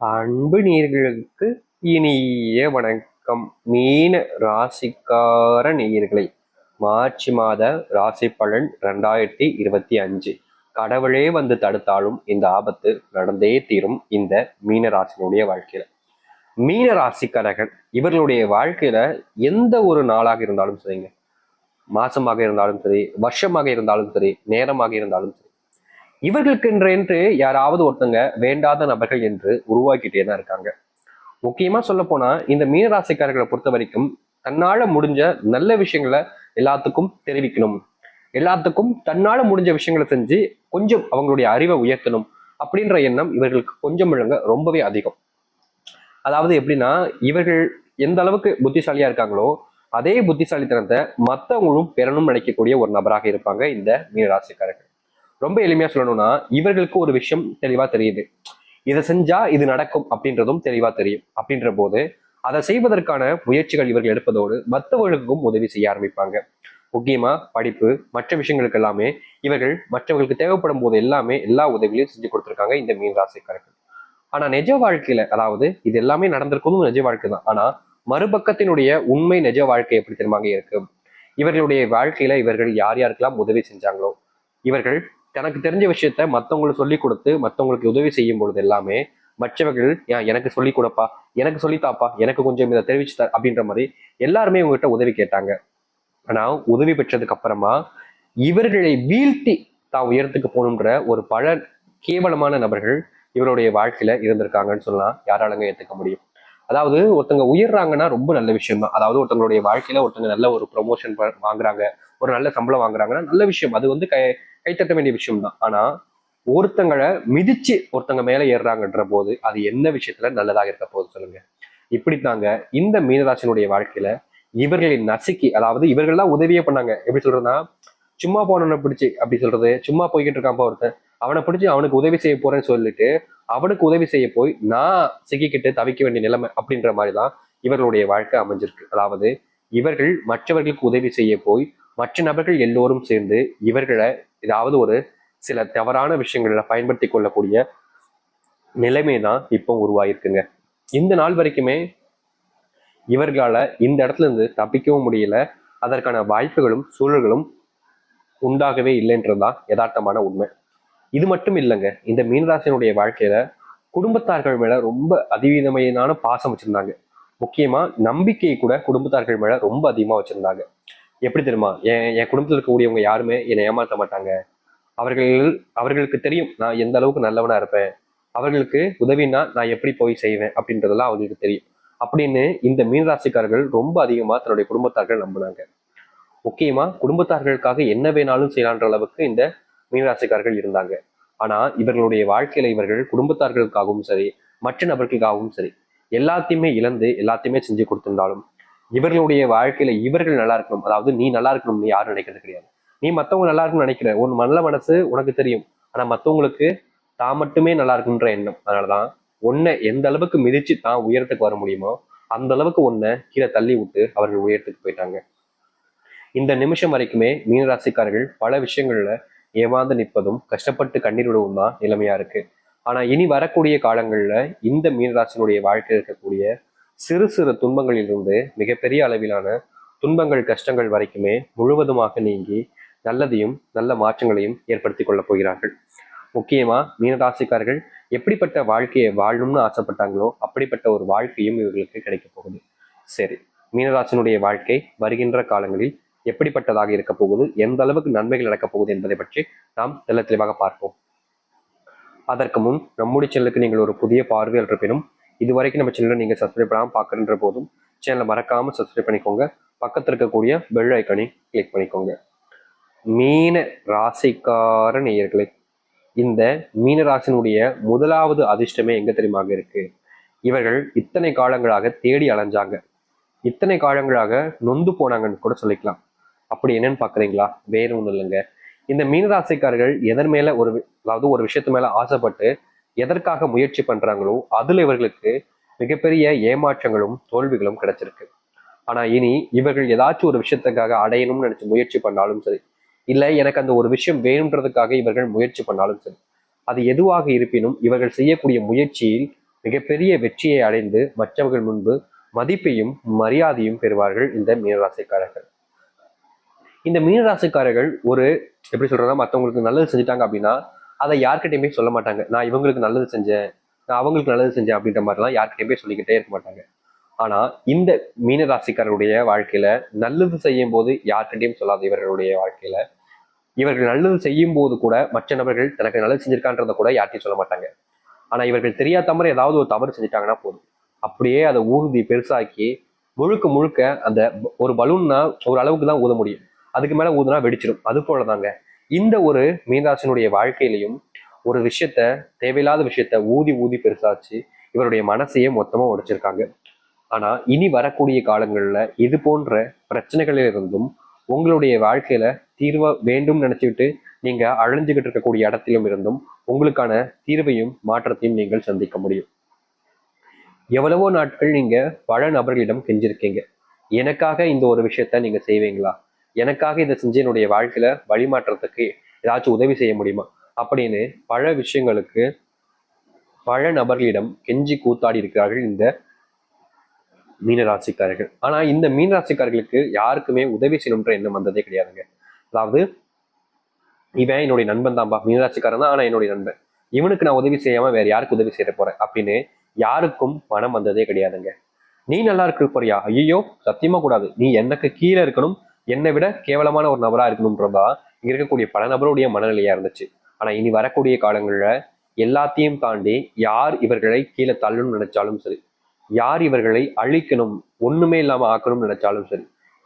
அன்பு நீர்களுக்கு இனிய வணக்கம். மீன ராசிக்கார நேயர்களை மார்ச் மாத ராசி பலன் ரெண்டாயிரத்தி இருபத்தி அஞ்சு. கடவுளே வந்து தடுத்தாலும் இந்த ஆபத்து நடந்தே தீரும் இந்த மீன ராசினுடைய வாழ்க்கையில. மீன ராசிக்காரர்கள் இவர்களுடைய வாழ்க்கையில எந்த ஒரு நாளாக இருந்தாலும் சரிங்க. மாசமாக இருந்தாலும் சரி வருஷமாக இருந்தாலும் சரி நேரமாக இருந்தாலும் சரி இவர்களுக்கு என்று யாராவது ஒருத்தங்க வேண்டாத நபர்கள் என்று உருவாக்கிட்டே தான் இருக்காங்க. முக்கியமா சொல்ல போனா இந்த மீனராசிக்காரர்களை பொறுத்த வரைக்கும் தன்னால முடிஞ்ச நல்ல விஷயங்களை எல்லாத்துக்கும் தெரிவிக்கணும். எல்லாத்துக்கும் தன்னால முடிஞ்ச விஷயங்களை செஞ்சு கொஞ்சம் அவங்களுடைய அறிவை உயர்த்தணும் அப்படின்ற எண்ணம் இவர்களுக்கு கொஞ்சம் முழுங்க ரொம்பவே அதிகம். அதாவது எப்படின்னா இவர்கள் எந்த அளவுக்கு புத்திசாலியா இருக்காங்களோ அதே புத்திசாலித்தனத்தை மற்றவங்களும் பெறணும் நினைக்கக்கூடிய ஒரு நபராக இருப்பாங்க இந்த மீனராசிக்காரர்கள். ரொம்ப எளிமையா சொல்லணும்னா இவர்களுக்கு ஒரு விஷயம் தெளிவா தெரியுது. இதை செஞ்சா இது நடக்கும் அப்படின்றதும் தெளிவா தெரியும். அப்படின்ற போது அதை செய்வதற்கான முயற்சிகள் இவர்கள் எடுப்பதோடு மற்றவர்களுக்கும் உதவி செய்ய ஆரம்பிப்பாங்க. முக்கியமா படிப்பு மற்ற விஷயங்களுக்கு எல்லாமே இவர்கள் மற்றவர்களுக்கு தேவைப்படும் போது எல்லாமே எல்லா உதவியும் செஞ்சு கொடுத்துருக்காங்க இந்த மீன் ராசிக்காரர்கள் ஆனா நிஜ வாழ்க்கையில அதாவது இது எல்லாமே நடந்திருக்கும் நிஜ வாழ்க்கை தான். ஆனா மறுபக்கத்தினுடைய உண்மை நிஜ வாழ்க்கை எப்படி தெரியுமாங்க இருக்கு? இவர்களுடைய வாழ்க்கையில இவர்கள் யார் யாருக்கெல்லாம் உதவி செஞ்சாங்களோ இவர்கள் தனக்கு தெரிஞ்ச விஷயத்த மற்றவங்களுக்கு சொல்லி கொடுத்து மற்றவங்களுக்கு உதவி செய்யும் பொழுது எல்லாமே மற்றவர்கள் எனக்கு சொல்லி கொடுப்பா எனக்கு சொல்லித்தாப்பா எனக்கு கொஞ்சம் இதை தெரிவிச்சுத்தார் அப்படின்ற மாதிரி எல்லாருமே இவங்ககிட்ட உதவி கேட்டாங்க. ஆனா உதவி பெற்றதுக்கு அப்புறமா இவர்களை வீழ்த்தி தான் உயரத்துக்கு போகணுன்ற ஒரு பல கேவலமான நபர்கள் இவருடைய வாழ்க்கையில இருந்திருக்காங்கன்னு சொல்லலாம். யாராலங்க ஏத்துக்க முடியும்? அதாவது ஒருத்தங்க உயர்றாங்கன்னா ரொம்ப நல்ல விஷயம் தான் அதாவது ஒருத்தங்களுடைய வாழ்க்கையில ஒருத்தங்க நல்ல ஒரு ப்ரொமோஷன் வாங்குறாங்க. ஒரு நல்ல சம்பளம் வாங்குறாங்கன்னா நல்ல விஷயம். அது வந்து கை கைத்தட்ட வேண்டிய விஷயம் தான் ஆனா ஒருத்தங்களை மிதிச்சு ஒருத்தங்க மேல ஏறுறாங்கன்ற போது அது என்ன விஷயத்துல நல்லதாக இருக்க போகுது சொல்லுங்க. இப்படித்தாங்க இந்த மீனராசினுடைய வாழ்க்கையில இவர்களை நசுக்கி அதாவது இவர்கள்லாம் உதவியே பண்ணாங்க. எப்படி சொல்றதுன்னா சும்மா போனவனை பிடிச்சி அப்படி சொல்றது. சும்மா போய்கிட்டு இருக்கான் ஒருத்தன். அவனை பிடிச்சி அவனுக்கு உதவி செய்ய போறேன்னு சொல்லிட்டு அவனுக்கு உதவி செய்ய போய் நான் சிக்கிக்கிட்டு தவிக்க வேண்டிய நிலைமை அப்படின்ற மாதிரி தான் இவர்களுடைய வாழ்க்கை அமைஞ்சிருக்கு. அதாவது இவர்கள் மற்றவர்களுக்கு உதவி செய்ய போய் மற்ற நபர்கள் எல்லோரும் சேர்ந்து இவர்களை ஏதாவது ஒரு சில தவறான விஷயங்களில் பயன்படுத்தி கொள்ளக்கூடிய நிலைமை தான் இப்போ உருவாயிருக்குங்க இந்த நாள் வரைக்குமே இவர்களால் இந்த இடத்துல இருந்து தப்பிக்கவும் முடியல. அதற்கான வாய்ப்புகளும் சூழல்களும் உண்டாகவே இல்லைன்றதுதான் யதார்த்தமான உண்மை. இது மட்டும் இல்லைங்க. இந்த மீனராசினுடைய வாழ்க்கையில குடும்பத்தார்கள் மேல ரொம்ப அதிவீதமையான பாசம் வச்சிருந்தாங்க. முக்கியமா நம்பிக்கையை கூட குடும்பத்தார்கள் மேல ரொம்ப அதிகமா வச்சிருந்தாங்க. எப்படி தெரியுமா? என் என் குடும்பத்தில் இருக்கக்கூடியவங்க யாருமே என்னை ஏமாற்ற மாட்டாங்க. அவர்கள் அவர்களுக்கு தெரியும் நான் எந்த அளவுக்கு நல்லவனா இருப்பேன். அவர்களுக்கு உதவினா நான் எப்படி போய் செய்வேன் அப்படின்றதெல்லாம் அவங்களுக்கு தெரியும். அப்படின்னு இந்த மீனராசிக்காரர்கள் ரொம்ப அதிகமா தன்னுடைய குடும்பத்தார்கள் நம்பினாங்க. முக்கியமா குடும்பத்தார்களுக்காக என்ன வேணாலும் செய்யலான்ற அளவுக்கு இந்த மீனராசிக்காரர்கள் இருந்தாங்க. ஆனா இவர்களுடைய வாழ்க்கையில இவர்கள் குடும்பத்தார்களுக்காகவும் சரி மற்ற நபர்களுக்காகவும் சரி எல்லாத்தையுமே இழந்து எல்லாத்தையுமே செஞ்சு கொடுத்திருந்தாலும் இவர்களுடைய வாழ்க்கையில இவர்கள் நல்லா இருக்கணும். அதாவது நீ நல்லா இருக்கணும்னு யாரும் நினைக்கிறது கிடையாது. நீ மத்தவங்க நல்லா இருக்கணும்னு நினைக்கிற உன் நல்ல மனசு உனக்கு தெரியும். ஆனா மத்தவங்களுக்கு தான் மட்டுமே நல்லா இருக்குன்ற எண்ணம். அதனாலதான் உன்னை எந்த அளவுக்கு மிதிச்சு தான் உயரத்துக்கு வர முடியுமோ அந்த அளவுக்கு உன்னை கீழே தள்ளி விட்டு அவர்கள் உயரத்துக்கு போயிட்டாங்க. இந்த நிமிஷம் வரைக்குமே மீனராசிக்காரர்கள் பல விஷயங்கள்ல ஏமாந்து நிற்பதும் கஷ்டப்பட்டு கண்ணீர் விடவும் தான் நிலைமையா இருக்கு. ஆனா இனி வரக்கூடிய காலங்கள்ல இந்த மீனராசினுடைய வாழ்க்கையில் இருக்கக்கூடிய சிறு சிறு துன்பங்களிலிருந்து மிகப்பெரிய அளவிலான துன்பங்கள் கஷ்டங்கள் வரைக்குமே முழுவதுமாக நீங்கி நல்லதையும் நல்ல மாற்றங்களையும் ஏற்படுத்தி கொள்ளப் போகிறார்கள். முக்கியமா மீனராசிக்காரர்கள் எப்படிப்பட்ட வாழ்க்கையை வாழணும்னு ஆசைப்பட்டாங்களோ அப்படிப்பட்ட ஒரு வாழ்க்கையும் இவர்களுக்கு கிடைக்க போகுது. சரி மீனராசினுடைய வாழ்க்கை வருகின்ற காலங்களில் எப்படிப்பட்டதாக இருக்க போகுது எந்த அளவுக்கு நன்மைகள் நடக்கப் போகுது என்பதை பற்றி நாம் தெல்ல தெளிவாக பார்ப்போம். அதற்கு முன் நம்முடைய சேனலுக்கு நீங்கள் ஒரு புதிய பார்வையாளர் இருப்பினும் இதுவரைக்கும் நம்ம சேனலை நீங்கள் சப்ஸ்கிரைப் பண்ணாமல் பார்க்குறன்ற போதும் சேனலை மறக்காமல் சப்ஸ்கிரைப் பண்ணிக்கோங்க. பக்கத்தில் இருக்கக்கூடிய பெல் ஐக்கனை கிளிக் பண்ணிக்கோங்க. மீன ராசிக்கார நேயர்களே இந்த மீன ராசினுடைய முதலாவது அதிர்ஷ்டமே எங்க தெரியுமாக இருக்கு? இவர்கள் இத்தனை காலங்களாக தேடி அலைஞ்சாங்க. இத்தனை காலங்களாக நொந்து போனாங்கன்னு கூட சொல்லிக்கலாம். அப்படி என்னன்னு பாக்குறீங்களா? வேற ஒன்றும் இல்லைங்க. இந்த மீனராசிக்காரர்கள் எதன் மேல ஒரு அதாவது ஒரு விஷயத்து மேல ஆசைப்பட்டு எதற்காக முயற்சி பண்றாங்களோ அதுல இவர்களுக்கு மிகப்பெரிய ஏமாற்றங்களும் தோல்விகளும் கிடைச்சிருக்கு. ஆனா இனி இவர்கள் ஏதாச்சும் ஒரு விஷயத்துக்காக அடையணும்னு நினைச்சு முயற்சி பண்ணாலும் சரி இல்லை எனக்கு அந்த ஒரு விஷயம் வேணுன்றதுக்காக இவர்கள் முயற்சி பண்ணாலும் சரி அது எதுவாக இருப்பினும் இவர்கள் செய்யக்கூடிய முயற்சியில் மிகப்பெரிய வெற்றியை அடைந்து மற்றவர்கள் முன்பு மதிப்பையும் மரியாதையும் பெறுவார்கள் இந்த மீனராசிக்காரர்கள். இந்த மீனராசிக்காரர்கள் ஒரு எப்படி சொல்றதுன்னா மற்றவங்களுக்கு நல்லது செஞ்சுட்டாங்க அப்படின்னா அதை யார்கிட்டயுமே சொல்ல மாட்டாங்க. நான் இவங்களுக்கு நல்லது செஞ்சேன் நான் அவங்களுக்கு நல்லது செஞ்சேன் அப்படின்ற மாதிரிலாம் யார்கிட்டயுமே சொல்லிக்கிட்டே இருக்க மாட்டாங்க. ஆனா இந்த மீனராசிக்காரருடைய வாழ்க்கையில நல்லது செய்யும் போது யார்கிட்டயும் சொல்லாத இவர்களுடைய வாழ்க்கையில இவர்கள் நல்லது செய்யும் போது கூட மற்ற நபர்கள் தனக்கு நல்லது செஞ்சிருக்கான்றத கூட யார்ட்டையும் சொல்ல மாட்டாங்க. ஆனா இவர்கள் தெரியாத ஏதாவது ஒரு தவறு செஞ்சுட்டாங்கன்னா போதும். அப்படியே அதை ஊதி பெருசாக்கி முழுக்க முழுக்க அந்த ஒரு பலூன்னா ஒரு அளவுக்கு தான் ஊத முடியும். அதுக்கு மேல ஊதுனா வெடிச்சிடும் அது போல தாங்க இந்த ஒரு மீனராசினுடைய வாழ்க்கையிலையும் ஒரு விஷயத்த தேவையில்லாத விஷயத்த ஊதி ஊதி பெருசாச்சு இவருடைய மனசையே மொத்தமா உடைச்சிருக்காங்க. ஆனா இனி வரக்கூடிய காலங்களில் இது போன்ற பிரச்சனைகளில் இருந்தும் உங்களுடைய வாழ்க்கையில தீர்வை வேண்டும் நினச்சிக்கிட்டு நீங்க அழிஞ்சுகிட்டு இருக்கக்கூடிய இடத்திலும் இருந்தும் உங்களுக்கான தீர்வையும் மாற்றத்தையும் நீங்கள் சந்திக்க முடியும். எவ்வளவோ நாட்கள் நீங்க பல நபர்களிடம் கெஞ்சிருக்கீங்க. எனக்காக இந்த ஒரு விஷயத்த நீங்க செய்வீங்களா? எனக்காக இதை செஞ்சு என்னுடைய வாழ்க்கையில வழிமாற்றத்துக்கு ஏதாச்சும் உதவி செய்ய முடியுமா? அப்படின்னு பல விஷயங்களுக்கு பல நபர்களிடம் கெஞ்சி கூத்தாடி இருக்கிறார்கள் இந்த மீனராசிக்காரர்கள். ஆனா இந்த மீனராசிக்காரர்களுக்கு யாருக்குமே உதவி செய்யணுன்ற எண்ணம் வந்ததே கிடையாதுங்க. அதாவது இவன் என்னுடைய நண்பன் தான்பா. மீனராசிக்காரன் தான் ஆனா என்னுடைய நண்பன். இவனுக்கு நான் உதவி செய்யாம வேற யாருக்கு உதவி செய்ய போறேன் அப்படின்னு யாருக்கும் மனம் வந்ததே கிடையாதுங்க. நீ நல்லா இருக்க போறியா? ஐயோ சத்தியமா கூடாது. நீ எனக்கு கீழே இருக்கணும் என்னை விட கேவலமான ஒரு நபராக இருக்கணும்ன்றதா இங்கே இருக்கக்கூடிய பல நபருடைய மனநிலையாக இருந்துச்சு. ஆனால் இனி வரக்கூடிய காலங்களில் எல்லாத்தையும் தாண்டி யார் இவர்களை கீழே தள்ளணும்னு நினைச்சாலும் சரி யார் இவர்களை அழிக்கணும் ஒண்ணுமே இல்லாமல் ஆக்கணும்னு நினைச்சாலும் சரி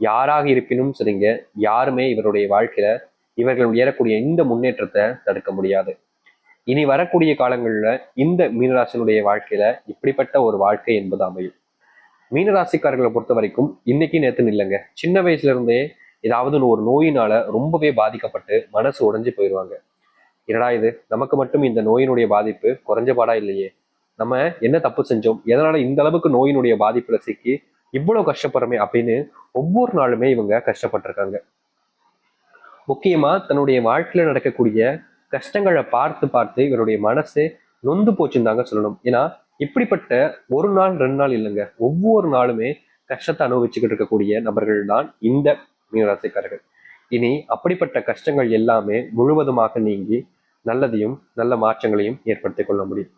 யாராக இருப்பினும் சரிங்க யாருமே இவருடைய வாழ்க்கையில இவர்கள் உயரக்கூடிய இந்த முன்னேற்றத்தை தடுக்க முடியாது. இனி வரக்கூடிய காலங்களில் இந்த மீனராசனுடைய வாழ்க்கையில இப்படிப்பட்ட ஒரு வாழ்க்கை என்பது அமையும். மீனராசிக்காரர்களை பொறுத்த வரைக்கும் இன்னைக்கு நேத்து இல்லைங்க. சின்ன வயசுல இருந்தே ஏதாவது ஒரு நோயினால ரொம்பவே பாதிக்கப்பட்டு மனசு உடைஞ்சு போயிடுவாங்க என்னடா இது? நமக்கு மட்டும் இந்த நோயினுடைய பாதிப்பு குறைஞ்ச பாடா இல்லையே? நம்ம என்ன தப்பு செஞ்சோம்? எதனால இந்த அளவுக்கு நோயினுடைய பாதிப்புல சிக்கி இவ்வளவு கஷ்டப்படுறோமே அப்படின்னு ஒவ்வொரு நாளுமே இவங்க கஷ்டப்பட்டிருக்காங்க. முக்கியமா தன்னுடைய வாழ்க்கையில நடக்கக்கூடிய கஷ்டங்களை பார்த்து பார்த்து இவருடைய மனசு நொந்து போச்சுன்னு தாங்க சொல்லணும். ஏன்னா இப்படிப்பட்ட ஒரு நாள் ரெண்டு நாள் இல்லைங்க. ஒவ்வொரு நாளுமே கஷ்டத்தை அனுபவிச்சுக்கிட்டு இருக்கக்கூடிய நபர்கள் தான் இந்த மீனராசிக்காரர்கள். இனி அப்படிப்பட்ட கஷ்டங்கள் எல்லாமே முழுவதுமாக நீங்கி நல்லதையும் நல்ல மாற்றங்களையும் ஏற்படுத்திக் கொள்ள முடியும்.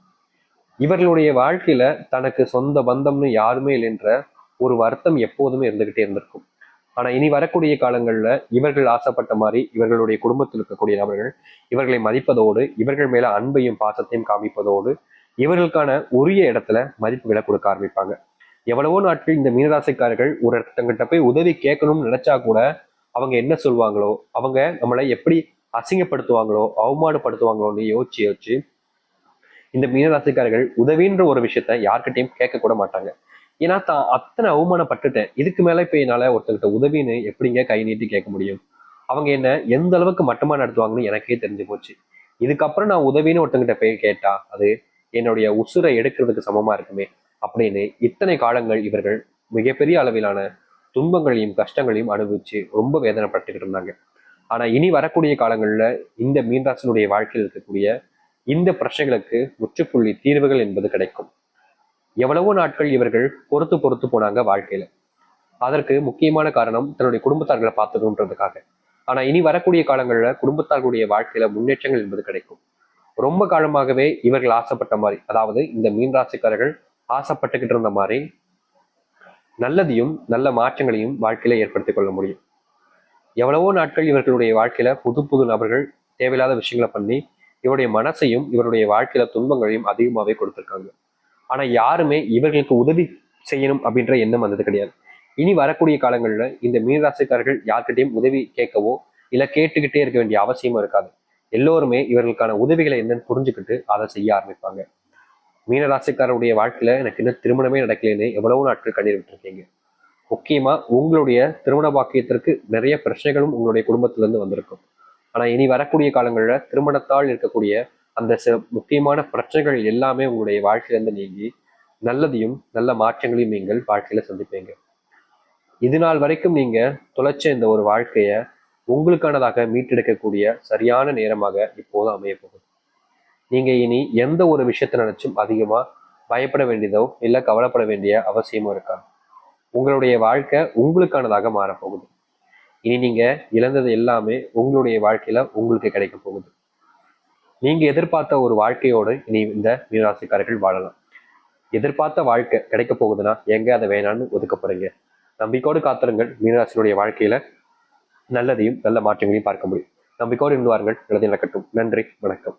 இவர்களுடைய வாழ்க்கையில தனக்கு சொந்த பந்தம்னு யாருமே இல்லைன்ற ஒரு வருத்தம் எப்போதுமே இருந்துகிட்டே இருந்திருக்கும். ஆனா இனி வரக்கூடிய காலங்கள்ல இவர்கள் ஆசைப்பட்ட மாதிரி இவர்களுடைய குடும்பத்தில் இருக்கக்கூடிய நபர்கள் இவர்களை மதிப்பதோடு இவர்கள் மேல அன்பையும் பாசத்தையும் காமிப்பதோடு இவர்களுக்கான உரிய இடத்துல மதிப்புகளை கொடுக்க ஆரம்பிப்பாங்க. எவ்வளவோ நாட்கள் இந்த மீனராசிக்காரர்கள் ஒரு இடத்தங்கிட்ட போய் உதவி கேட்கணும்னு நினைச்சா கூட அவங்க என்ன சொல்லுவாங்களோ அவங்க நம்மளை எப்படி அசிங்கப்படுத்துவாங்களோ அவமானப்படுத்துவாங்களோன்னு யோசிச்சு யோசிச்சு இந்த மீனராசிக்காரர்கள் உதவின்ற ஒரு விஷயத்த யார்கிட்டையும் கேட்க கூட மாட்டாங்க. ஏன்னா தான் அத்தனை அவமானப்பட்டுட்டேன். இதுக்கு மேல இப்ப என்னால ஒருத்தர்கிட்ட உதவின்னு எப்படிங்க கை நீட்டி கேட்க முடியும்? அவங்க என்ன எந்த அளவுக்கு மட்டமா நடத்துவாங்கன்னு எனக்கே தெரிஞ்சு போச்சு. இதுக்கப்புறம் நான் உதவின்னு ஒருத்தங்கிட்ட போய் கேட்டா அது என்னுடைய உசுரை எடுக்கிறதுக்கு சமமா இருக்குமே அப்படின்னு இத்தனை காலங்கள் இவர்கள் மிகப்பெரிய அளவிலான துன்பங்களையும் கஷ்டங்களையும் அனுபவிச்சு ரொம்ப வேதனைப்பட்டுக்கிட்டு இருந்தாங்க. ஆனா இனி வரக்கூடிய காலங்கள்ல இந்த மீன்ராசனுடைய வாழ்க்கையில் இருக்கக்கூடிய இந்த பிரச்சனைகளுக்கு முற்றுப்புள்ளி தீர்வுகள் என்பது கிடைக்கும். எவ்வளவோ நாட்கள் இவர்கள் பொறுத்து பொறுத்து போனாங்க வாழ்க்கையில. அதற்கு முக்கியமான காரணம் தன்னுடைய குடும்பத்தார்களை பார்த்துக்கணுன்றதுக்காக ஆனா இனி வரக்கூடிய காலங்களில் குடும்பத்தார்களுடைய வாழ்க்கையில முன்னேற்றங்கள் என்பது கிடைக்கும். ரொம்ப காலமாகவே இவர்கள் ஆசைப்பட்ட மாதிரி அதாவது இந்த மீன் ராசிக்காரர்கள் ஆசைப்பட்டுக்கிட்டு இருந்த மாதிரி நல்லதையும் நல்ல மாற்றங்களையும் வாழ்க்கையில ஏற்படுத்திக் கொள்ள முடியும். எவ்வளவோ நாட்கள் இவர்களுடைய வாழ்க்கையில புது புது நபர்கள் தேவையில்லாத விஷயங்களை பண்ணி இவருடைய மனசையும் இவருடைய வாழ்க்கையில துன்பங்களையும் அதிகமாகவே கொடுத்துருக்காங்க. ஆனா யாருமே இவர்களுக்கு உதவி செய்யணும் அப்படின்ற எண்ணம் வந்தது கிடையாது. இனி வரக்கூடிய காலங்களில் இந்த மீனராசிக்காரர்கள் யார்கிட்டயும் உதவி கேட்கவோ இல்லை கேட்டுக்கிட்டே இருக்க வேண்டிய அவசியமும் இருக்காது. எல்லோருமே இவர்களுக்கான உதவிகளை என்னன்னு புரிஞ்சுக்கிட்டு அதை செய்ய ஆரம்பிப்பாங்க. மீனராசிக்காரருடைய வாழ்க்கையில எனக்கு இன்னும் திருமணமே நடக்கலைன்னு எவ்வளவு நாட்கள் கண்ணீர் விட்டுருக்கீங்க. முக்கியமா உங்களுடைய திருமண பாக்கியத்திற்கு நிறைய பிரச்சனைகளும் உங்களுடைய குடும்பத்துல இருந்து வந்திருக்கும். ஆனா இனி வரக்கூடிய காலங்களில் திருமணத்தால் இருக்கக்கூடிய அந்த சில முக்கியமான பிரச்சனைகள் எல்லாமே உங்களுடைய வாழ்க்கையிலிருந்து நீங்கி நல்லதையும் நல்ல மாற்றங்களையும் நீங்கள் வாழ்க்கையில சந்திப்பீங்க. இது நாள் வரைக்கும் நீங்க தொலைச்ச இந்த ஒரு வாழ்க்கைய உங்களுக்கானதாக மீட்டெடுக்கக்கூடிய சரியான நேரமாக இப்போது அமைய போகுது. நீங்க இனி எந்த ஒரு விஷயத்தை நினைச்சும் அதிகமா பயப்பட வேண்டியதோ இல்லை கவலைப்பட வேண்டிய அவசியமோ இருக்கா உங்களுடைய வாழ்க்கை உங்களுக்கானதாக மாறப்போகுது இனி நீங்க இழந்தது எல்லாமே உங்களுடைய வாழ்க்கையில உங்களுக்கு கிடைக்க போகுது. நீங்க எதிர்பார்த்த ஒரு வாழ்க்கையோடு இனி இந்த மீனராசிக்காரர்கள் வாழலாம். எதிர்பார்த்த வாழ்க்கை கிடைக்க போகுதுன்னா எங்க அதை வேணான்னு ஒதுக்க போறீங்க? நம்பிக்கோடு காத்திருங்கள். மீனராசினுடைய வாழ்க்கையில நல்லதையும் நல்ல மாற்றங்களையும் பார்க்க முடியும். நம்பிக்கையோடு இருந்து வாருங்கள். நல்லது நடக்கட்டும். நன்றி. வணக்கம்.